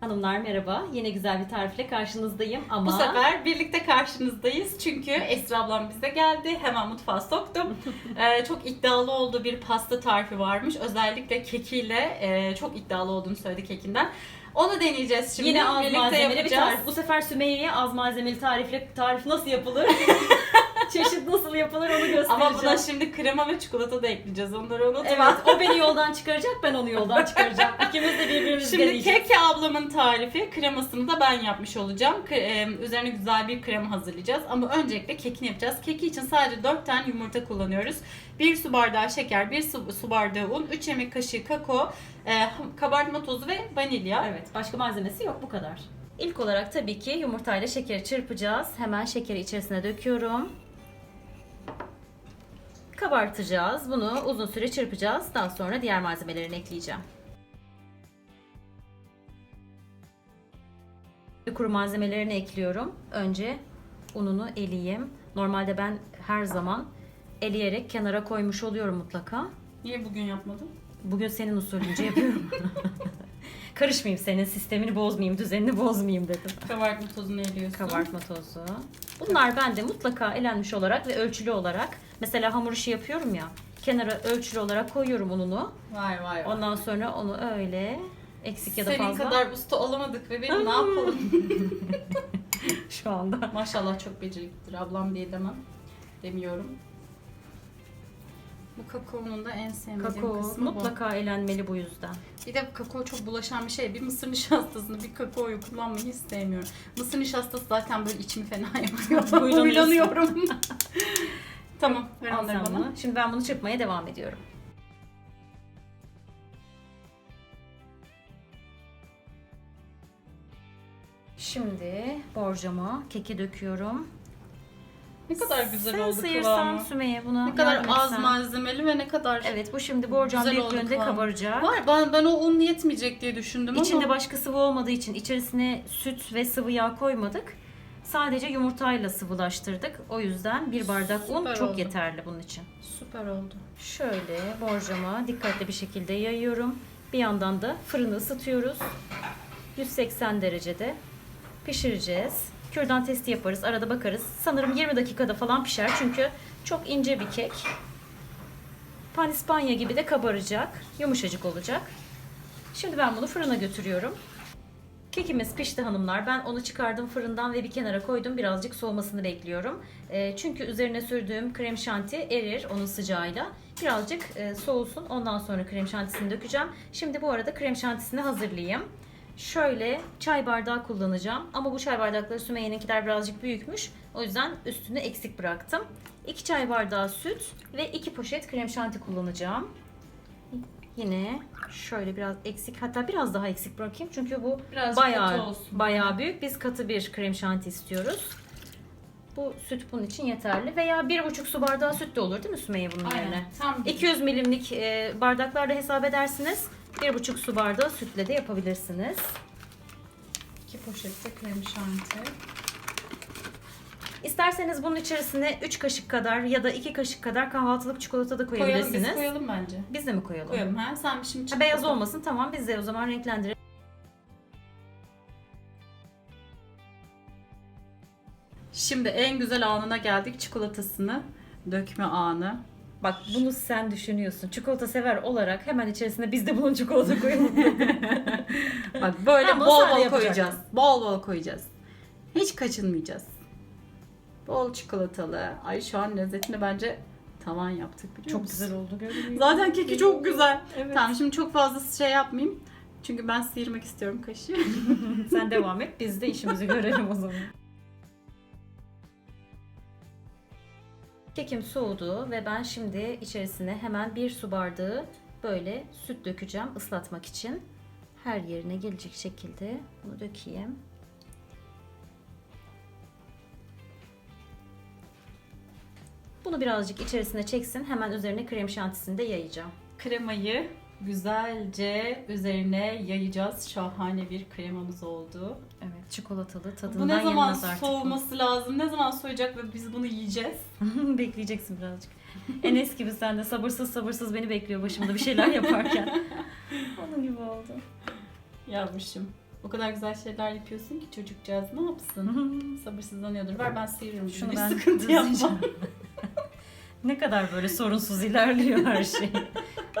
Hanımlar merhaba. Yine güzel bir tarifle karşınızdayım ama Bu sefer birlikte karşınızdayız çünkü Esra ablam bize geldi. Hemen mutfağa soktum. Ee, çok iddialı olduğu bir pasta tarifi varmış. Özellikle kekiyle e, çok iddialı olduğunu söyledi kekinden. Onu deneyeceğiz şimdi. yine az birlikte malzemeli bir yapacağız. tarif. Bu sefer Sümeyye'ye az malzemeli tarifle tarif nasıl yapılır? Çeşit nasıl yapılır onu göstereceğim. Ama buna şimdi krema ve çikolata da ekleyeceğiz. Onları unutma. Evet, o beni yoldan çıkaracak, ben onu yoldan çıkaracağım. İkimiz de birbirimizi Şimdi deneyeceğiz. Keke ablamın tarifi kremasını da ben yapmış olacağım. E, Üzerine güzel bir krema hazırlayacağız. Ama öncelikle kekini yapacağız. Keki için sadece 4 tane yumurta kullanıyoruz. 1 su bardağı şeker, 1 su, su bardağı un, 3 yemek kaşığı kakao, e, kabartma tozu ve vanilya. Evet, başka malzemesi yok bu kadar. İlk olarak tabii ki yumurtayla şekeri çırpacağız. Hemen şekeri içerisine döküyorum. Kabartacağız. Bunu uzun süre çırpacağız. Daha sonra diğer malzemelerini ekleyeceğim. Kuru malzemelerini ekliyorum. Önce ununu eleyeyim. Normalde ben her zaman eleyerek kenara koymuş oluyorum mutlaka. Niye bugün yapmadın? Bugün senin usulünce yapıyorum. Karışmayayım senin sistemini bozmayayım, düzenini bozmayayım dedim. Kabartma tozunu eliyorsun. Kabartma tozu. Bunlar bende mutlaka elenmiş olarak ve ölçülü olarak. Mesela hamur işi yapıyorum ya. Kenara ölçülü olarak koyuyorum ununu. Vay vay vay. Ondan sonra onu öyle eksik ya da Senin fazla kadar usta olamadık ve benim ne yapalım? şu anda. Maşallah çok beceriklidir ablam diye demem. Demiyorum. Bu kakaonun da en sevmediğim Kakao kısmı bu. mutlaka elenmeli bu yüzden. Bir de kakao çok bulaşan bir şey. Bir mısır nişastasını, bir kakaoyu kullanmayı hiç sevmiyorum. Mısır nişastası zaten böyle içimi fena yapıyor. Huylanıyorum. tamam, ver onları bana. bunu. Şimdi ben bunu çırpmaya devam ediyorum. Şimdi borcama keki döküyorum. Ne kadar güzel Sen oldu sıyırsan kıvamı. Sümeyye buna Ne kadar yardım az etsen. malzemeli ve ne kadar... Evet bu şimdi borcam Güzel oldu büyüklüğünde kıvamı. kabaracak. Var ben, ben o un yetmeyecek diye düşündüm İçinde ama... başka sıvı olmadığı için içerisine süt ve sıvı yağ koymadık. Sadece yumurtayla sıvılaştırdık. O yüzden bir bardak un Süper çok oldu. yeterli bunun için. Süper oldu. Şöyle borcama dikkatli bir şekilde yayıyorum. Bir yandan da fırını ısıtıyoruz. 180 derecede pişireceğiz. Kürdan testi yaparız. Arada bakarız. Sanırım 20 dakikada falan pişer. Çünkü çok ince bir kek. Panispanya gibi de kabaracak. Yumuşacık olacak. Şimdi ben bunu fırına götürüyorum. Kekimiz pişti hanımlar. Ben onu çıkardım fırından ve bir kenara koydum. Birazcık soğumasını bekliyorum. E, çünkü üzerine sürdüğüm krem şanti erir onun sıcağıyla. Birazcık e, soğusun. Ondan sonra krem şantisini dökeceğim. Şimdi bu arada krem şantisini hazırlayayım. Şöyle çay bardağı kullanacağım. Ama bu çay bardakları Sümeyye'ninkiler birazcık büyükmüş. O yüzden üstünü eksik bıraktım. 2 çay bardağı süt ve 2 poşet krem şanti kullanacağım. Yine şöyle biraz eksik hatta biraz daha eksik bırakayım çünkü bu Biraz bayağı bayağı büyük. Biz katı bir krem şanti istiyoruz. Bu süt bunun için yeterli veya bir buçuk su bardağı süt de olur değil mi Sümeyye bunun yerine? Aynen. Tam 200 milimlik e, bardaklarda hesap edersiniz. Bir buçuk su bardağı sütle de yapabilirsiniz. iki poşette krem şanti. İsterseniz bunun içerisine 3 kaşık kadar ya da 2 kaşık kadar kahvaltılık çikolata da Koyalım koyabilirsiniz. biz koyalım bence. Biz de mi koyalım? Koyalım ha. Sen şimdi Ha, beyaz olmasın tamam biz de o zaman renklendirelim. Şimdi en güzel anına geldik. Çikolatasını dökme anı. Bak bunu sen düşünüyorsun. Çikolata sever olarak hemen içerisine biz de bunun çikolata koyalım. Bak böyle bunu bol bol koyacağız. Bol bol koyacağız. Hiç kaçınmayacağız. Bol çikolatalı. Ay şu an lezzetini bence tavan yaptık biliyor Çok musun? güzel oldu mü? Zaten keki çok güzel. Evet. Tamam şimdi çok fazla şey yapmayayım. Çünkü ben sıyırmak istiyorum kaşığı. Sen devam et biz de işimizi görelim o zaman. Kekim soğudu ve ben şimdi içerisine hemen bir su bardağı böyle süt dökeceğim ıslatmak için. Her yerine gelecek şekilde bunu dökeyim. Bunu birazcık içerisine çeksin. Hemen üzerine krem şantisini de yayacağım. Kremayı güzelce üzerine yayacağız. Şahane bir kremamız oldu. Evet, çikolatalı tadından Bu ne zaman yenmez artık. soğuması lazım? Ne zaman soğuyacak ve biz bunu yiyeceğiz? Bekleyeceksin birazcık. Enes gibi sen de sabırsız sabırsız beni bekliyor başımda bir şeyler yaparken. Onun gibi oldu. Yazmışım. O kadar güzel şeyler yapıyorsun ki çocukcağız ne yapsın? Sabırsızlanıyordur. Ver ben sıyırırım. Şunu ben sıkıntı yapma. Ne kadar böyle sorunsuz ilerliyor her şey.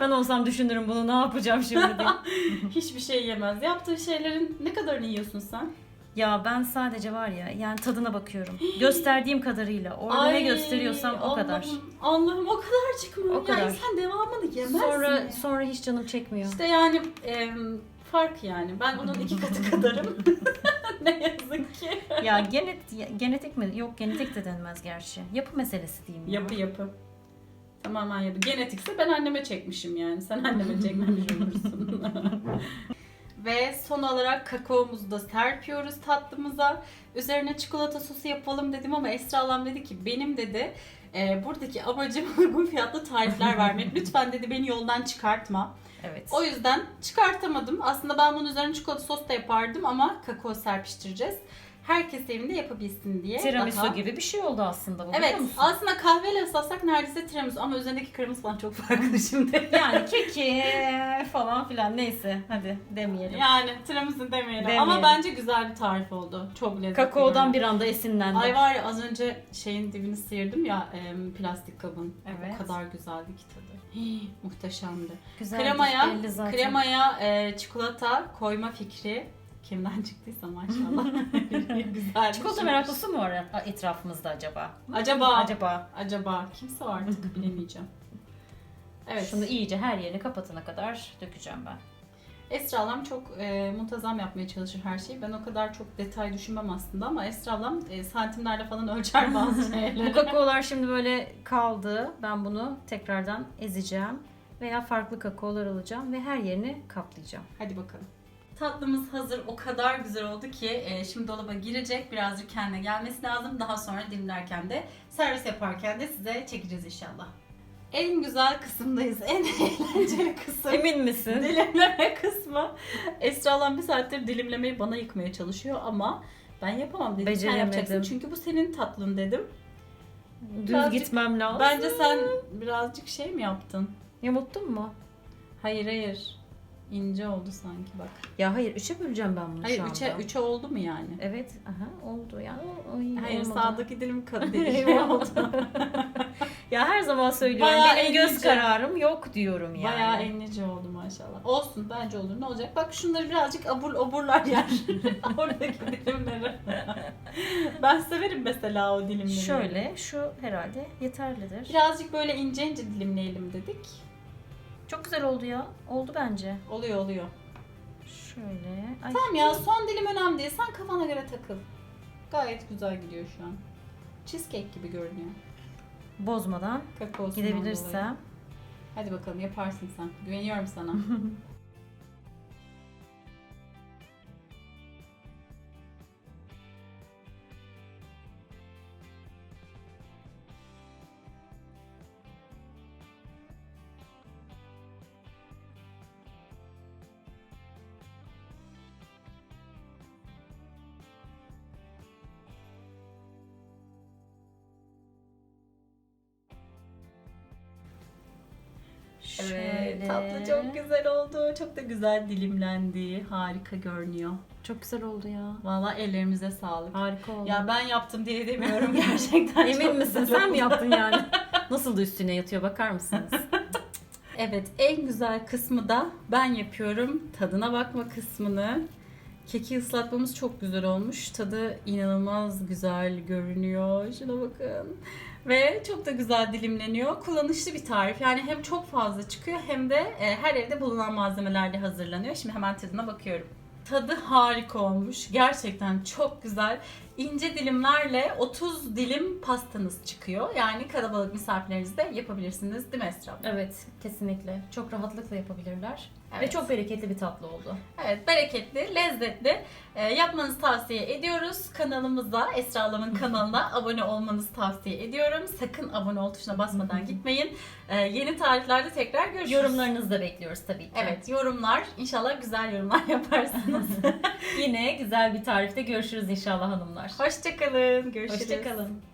Ben olsam düşünürüm bunu ne yapacağım şimdi diye. Hiçbir şey yemez. Yaptığı şeylerin ne kadarını yiyorsun sen? Ya ben sadece var ya yani tadına bakıyorum. Gösterdiğim kadarıyla. Orada ne Ay, gösteriyorsam o kadar. Allah'ım, Allah'ım o kadar çıkmıyor. O kadar. Yani sen devamını yemezsin. Sonra ya. sonra hiç canım çekmiyor. İşte yani e, fark yani. Ben onun iki katı kadarım. ne yazık ki. Ya genet genetik mi? Yok genetik de denmez gerçi. Yapı meselesi diyeyim. ya. Yapı yapı. Tamamen yapı. Genetikse ben anneme çekmişim yani. Sen anneme çekmemiş olursun. Ve son olarak kakaomuzu da serpiyoruz tatlımıza. Üzerine çikolata sosu yapalım dedim ama Esra ablam dedi ki benim dedi e, buradaki amacım uygun fiyatlı tarifler vermek. Lütfen dedi beni yoldan çıkartma. Evet. O yüzden çıkartamadım. Aslında ben bunun üzerine çikolata sos da yapardım ama kakao serpiştireceğiz. Herkes evinde yapabilsin diye. Tiramisu daha- gibi bir şey oldu aslında bu Evet biliyor musun? aslında kahveyle ıslatsak neredeyse tiramisu ama üzerindeki kırmızı falan çok farklı şimdi. Yani keki falan filan neyse hadi demeyelim. yani tiramisu demeyelim. Demeyelim. Ama bence güzel bir tarif oldu. Çok lezzetli. Kakaodan bir anda esinlendim. Ay var ya az önce şeyin dibini sıyırdım ya em, plastik kabın. Evet. O kadar güzeldi ki tadı. Hii, muhteşemdi. Güzel kremaya kremaya e, çikolata koyma fikri kimden çıktıysa maşallah. güzel. Çikolata meraklısı mı var etrafımızda acaba? Acaba Acaba. acaba kimse var artık bilemeyeceğim. Evet. Şunu iyice her yerini kapatana kadar dökeceğim ben. Esra ablam çok e, muntazam yapmaya çalışır her şeyi. Ben o kadar çok detay düşünmem aslında ama Esra ablam e, santimlerle falan ölçer bazı Bu şeyleri. kakaolar şimdi böyle kaldı. Ben bunu tekrardan ezeceğim. Veya farklı kakaolar alacağım ve her yerini kaplayacağım. Hadi bakalım. Tatlımız hazır. O kadar güzel oldu ki e, şimdi dolaba girecek. Birazcık kendine gelmesi lazım. Daha sonra dilimlerken de servis yaparken de size çekeceğiz inşallah. En güzel kısımdayız. En eğlenceli kısım. Emin misin? dilimleme kısmı. Esra ablam bir saattir dilimlemeyi bana yıkmaya çalışıyor ama ben yapamam dedim. Sen Beceremedim. yapacaksın çünkü bu senin tatlın dedim. Düz Birazcık- gitmem lazım. Bence sen birazcık şey mi yaptın? Yamuttun mu? Hayır hayır. İnce oldu sanki bak. Ya hayır üçe böleceğim ben bunu Hayır şu anda. üçe, üçe oldu mu yani? Evet, aha oldu yani. o- Ay, Hayır olmadı. sağdaki dilim kat değil. Eyvah oldu. ya her zaman söylüyorum Bayağı benim göz kararım yok diyorum yani. Bayağı enlice oldu maşallah. Olsun bence olur. Ne olacak? Bak şunları birazcık abur oburlar yer. Oradaki dilimleri. ben severim mesela o dilimleri. Şöyle şu herhalde yeterlidir. Birazcık böyle ince ince dilimleyelim dedik. Çok güzel oldu ya. Oldu bence. Oluyor oluyor. Şöyle. Ay, Tamam ya son dilim önemli değil. Sen kafana göre takıl. Gayet güzel gidiyor şu an. Cheesecake gibi görünüyor. Bozmadan Kakaosundan dolayı. gidebilirsem. Hadi bakalım yaparsın sen. Güveniyorum sana. Evet, tatlı çok güzel oldu. Çok da güzel dilimlendi. Harika görünüyor. Çok güzel oldu ya. Vallahi ellerimize sağlık. Harika oldu. Ya ben yaptım diye demiyorum gerçekten. çok Emin misin? güzel Sen mi oldu. yaptın yani? Nasıl da üstüne yatıyor bakar mısınız? Evet, en güzel kısmı da ben yapıyorum. Tadına bakma kısmını. Keki ıslatmamız çok güzel olmuş. Tadı inanılmaz güzel görünüyor. Şuna bakın. Ve çok da güzel dilimleniyor. Kullanışlı bir tarif. Yani hem çok fazla çıkıyor hem de e, her evde bulunan malzemelerle hazırlanıyor. Şimdi hemen tadına bakıyorum. Tadı harika olmuş. Gerçekten çok güzel. İnce dilimlerle 30 dilim pastanız çıkıyor. Yani kalabalık misafirlerinizde yapabilirsiniz değil mi Esra? evet kesinlikle. Çok rahatlıkla yapabilirler. Ve Evet. çok bereketli bir tatlı oldu. Evet, bereketli, lezzetli. Ee, yapmanızı tavsiye ediyoruz. Kanalımıza, Esra Alam'ın kanalına abone olmanızı tavsiye ediyorum. Sakın abone ol tuşuna basmadan gitmeyin. Ee, yeni tariflerde tekrar görüşürüz. Yorumlarınızı da bekliyoruz tabii ki. Evet, yorumlar. İnşallah güzel yorumlar yaparsınız. Yine güzel bir tarifte görüşürüz inşallah hanımlar. Hoşçakalın. Görüşürüz. Hoşçakalın.